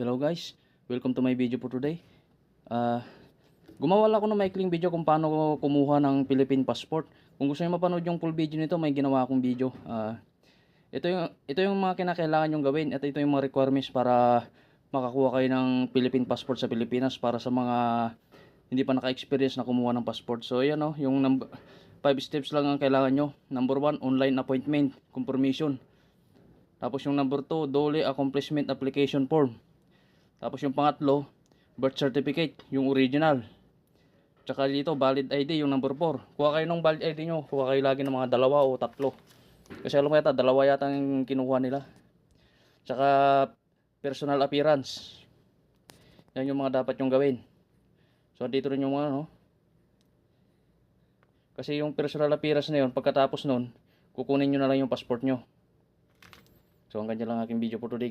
Hello guys, welcome to my video for today. Ah, gumawa ako ng maikling video kung paano ko kumuha ng Philippine passport. Kung gusto niyo mapanood yung full video nito, may ginawa akong video. Ah, ito yung ito yung mga kinakailangan yung gawin at ito yung mga requirements para makakuha kayo ng Philippine passport sa Pilipinas para sa mga hindi pa naka-experience na kumuha ng passport. So ayan oh, yung number 5 steps lang ang kailangan nyo. Number 1, online appointment, confirmation. Tapos yung number 2, dole accomplishment application form. Tapos yung pangatlo, birth certificate, yung original. Tsaka dito, valid ID, yung number 4. Kuha kayo ng valid ID nyo. Kuha kayo lagi ng mga dalawa o tatlo. Kasi alam mo yata, dalawa yata yung kinuha nila. Tsaka personal appearance. Yan yung mga dapat yung gawin. So dito rin yung mga ano. Kasi yung personal appearance na yun, pagkatapos nun, kukunin nyo na lang yung passport nyo. So hanggang dyan lang aking video for today guys.